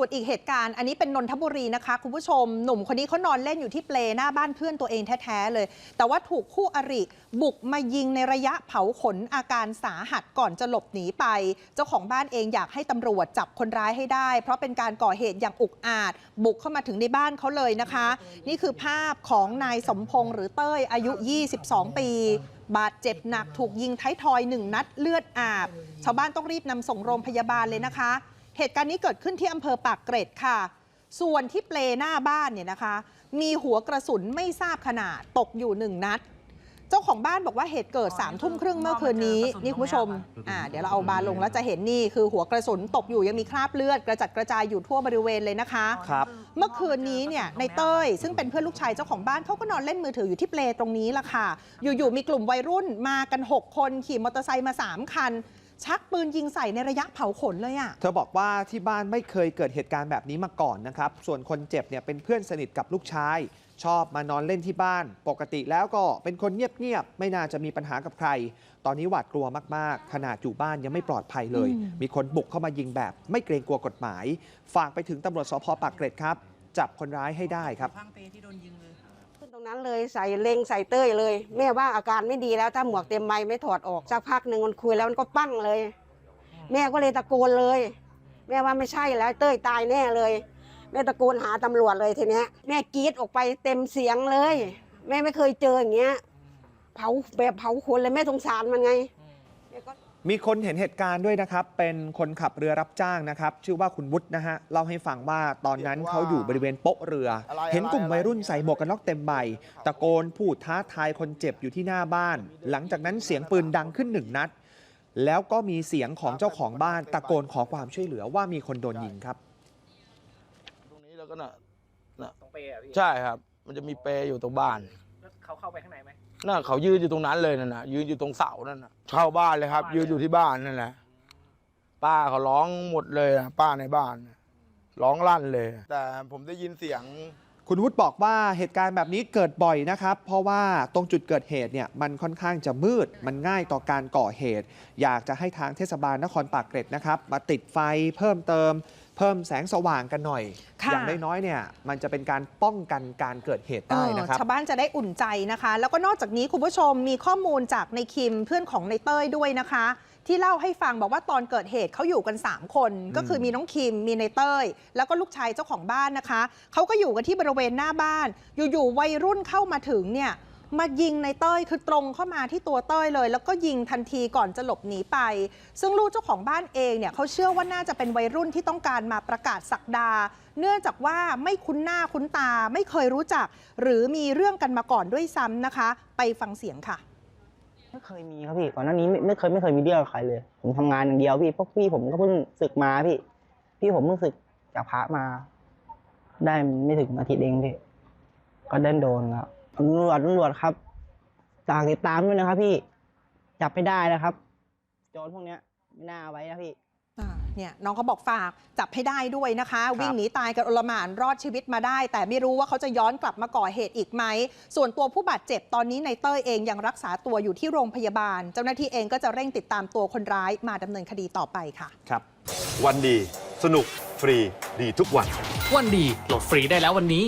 ส่วนอีกเหตุการณ์ อันนี้เป็นนนทบุรีนะคะ คุณผู้ชม หนุ่มคนนี้เขานอนเล่นอยู่ที่เปลหน้าบ้านเพื่อนตัวเองแท้ ๆ เลย แต่ว่าถูกคู่อริบุกมายิงในระยะเผาขนอาการสาหัสก่อนจะหลบหนีไป เจ้าของบ้านเองอยากให้ตำรวจจับคนร้ายให้ได้ เพราะเป็นการก่อเหตุอย่างอุกอาจ บุกเข้ามาถึงในบ้านเขาเลยนะคะ นี่คือภาพของนายสมพงษ์หรือเต้ยอายุ 22 ปีบาดเจ็บหนักถูกยิงท้ายทอยหนึ่งนัดเลือดอาบ ชาวบ้านต้องรีบนำส่งโรงพยาบาลเลยนะคะ เหตุการณ์นี้เกิดขึ้นที่อำเภอปากเกร็ดค่ะ ส่วนที่เปลหน้าบ้านเนี่ยนะคะ มีหัวกระสุนไม่ทราบขนาดตกอยู่หนึ่งนัด เจ้าของบ้านบอกว่าเหตุเกิด3ามทุ่มครึ่งเมื่อคืนนี้นี่คุณผู้ชมอ่าเดี๋ยวเราเอาบานลงแล้วจะเห็นนี่คือหัวกระสุนตกอยู่ยังมีคราบเลือด กระจัดกระจายอยู่ทั่วบริเวณเลยนะคะ ครับ เมื่อคืนนี้เนี่ยในเต้ย ซึ่งเป็นเพื่อนลูกชายเจ้าของบ้านเขาก็นอนเล่นมือถืออยู่ที่เปลตรงนี้ล่ะค่ะ อยู่ๆมีกลุ่มวัยรุ่นมากัน 6 คนขี่มอเตอร์ไซค์มา 3 คัน ชักปืนยิงใส่ในระยะเผาขนเลยอะเธอบอกว่าที่บ้านไม่เคยเกิดเหตุการณ์แบบนี้มาก่อนนะครับ ส่วนคนเจ็บเนี่ยเป็นเพื่อนสนิทกับลูกชาย ชอบมานอนเล่นที่บ้าน ปกติแล้วก็เป็นคนเงียบๆ ไม่น่าจะมีปัญหากับใคร ตอนนี้หวาดกลัวมากๆ ขนาดอยู่บ้านยังไม่ปลอดภัยเลยอืมมีคนบุกเข้ามายิงแบบ ไม่เกรงกลัวกฎหมาย ฝากไปถึงตำรวจสพปากเกร็ดครับ จับคนร้ายให้ได้ครับ รงนั้นเลยใส่เล็งใส่เต้ยเลย แม่ว่าอาการไม่ดีแล้วถ้าหมวกเต็มใบไม่ถอดออกสักพักหนึ่งมันคุยแล้วมันก็ปั้งเลย แม่ก็เลยตะโกนเลย แม่ว่าไม่ใช่แล้วเต้ยตายแน่เลย แม่ตะโกนหาตำรวจเลยทีเนี้ยแม่กรีดออกไปเต็มเสียงเลย แม่ไม่เคยเจออย่างเงี้ยเผาแบบเผาคนเลยแม่สงสารมันไงแม่ก็ มีคนเห็นเหตุการณ์ด้วยนะครับ เป็นคนขับเรือรับจ้างนะครับ ชื่อว่าคุณวุฒินะฮะ เล่าให้ฟังว่าตอนนั้นเขาอยู่บริเวณโป๊ะเรืออะไรเห็นกลุ่มอะไรวัยรุ่นใส่หมวกกันน็อกเต็มใบ ตะโกนพูดท้าทายคนเจ็บอยู่ที่หน้าบ้าน หลังจากนั้นเสียงปืนดังขึ้นหนึ่งนัด แล้วก็มีเสียงของเจ้าของบ้าน ตะโกนขอความช่วยเหลือว่ามีคนโดนยิงครับ ตรงนี้แล้วก็น่ะน่ะตรงเปรย์อะพี่ใช่ครับ มันจะมีเปรย์อยู่ตรงบ้านแล้ว เขาเข้าไปข้างในไหม น่ะเขายืนอยู่ตรงนั้นเลยนั่นน่ะยืนอยู่ตรงเสานั่นน่ะเข้าบ้านเลยครับ บ้านเลย ยืนอยู่ที่บ้านนั่นแหละป้าเขาร้องหมดเลยนะป้าในบ้านน่ะร้องลั่นเลย แต่ผมได้ยินเสียง คุณวุฒิบอกว่าเหตุการณ์แบบนี้เกิดบ่อยนะครับ เพราะว่าตรงจุดเกิดเหตุเนี่ยมันค่อนข้างจะมืด มันง่ายต่อการก่อเหตุ อยากจะให้ทางเทศบาลนครปากเกร็ดนะครับ มาติดไฟเพิ่มเติม เพิ่มแสงสว่างกันหน่อยค่ะอย่างน้อยๆเนี่ยมันจะเป็นการป้องกันการเกิดเหตุได้นะครับเออชาวบ้านจะได้อุ่นใจนะคะ แล้วก็นอกจากนี้คุณผู้ชมมีข้อมูลจากในคิมเพื่อนของในเต้ยด้วยนะคะ ที่เล่าให้ฟังบอกว่าตอนเกิดเหตุเขาอยู่กัน 3 คน ก็คือมีน้องคิมมีในเต้ย แล้วก็ลูกชายเจ้าของบ้านนะคะเขาก็อยู่กันที่บริเวณหน้าบ้าน อยู่ๆวัยรุ่นเข้ามาถึงเนี่ย มายิงในเต้ยคือตรงเข้ามาที่ตัวเต้ยเลย แล้วก็ยิงทันทีก่อนจะหลบหนีไป ซึ่งลูกเจ้าของบ้านเองเนี่ยเขาเชื่อว่าน่าจะเป็นวัยรุ่นที่ต้องการมาประกาศสักดา เนื่องจากว่าไม่คุ้นหน้าคุ้นตาไม่เคยรู้จัก หรือมีเรื่องกันมาก่อนด้วยซ้ำนะคะ ไปฟังเสียงค่ะไม่เคยมีครับพี่ก่อนหน้านี้ไม่ไม่เคยไม่เคยมีเรื่องกับใครเลย ผมทำงานอย่างเดียวพี่พวกพี่ผมก็เพิ่งศึกมาพี่ พี่ผมเพิ่งศึกจากพระมา ได้ไม่ถึงอาทิตย์เองพี่ก็เดินโดนครับ ตำรวจตำรวจครับฝากติดตามด้วยนะครับ พี่จับไม่ได้นะครับ โจรพวกเนี้ยไม่น่าเอาไว้นะพี่ อ่าเนี่ยน้องเขาบอกฝากจับให้ได้ด้วยนะคะ วิ่งหนีตายกันโอลหมานรอดชีวิตมาได้ แต่ไม่รู้ว่าเขาจะย้อนกลับมาก่อเหตุอีกไหม ส่วนตัวผู้บาดเจ็บตอนนี้ในเต้ยเองยังรักษาตัวอยู่ที่โรงพยาบาล เจ้าหน้าที่เองก็จะเร่งติดตามตัวคนร้ายมาดำเนินคดีต่อไปค่ะ ครับ วันดี สนุก ฟรี ดีทุกวัน วันดีโหลดฟรีได้แล้ววันนี้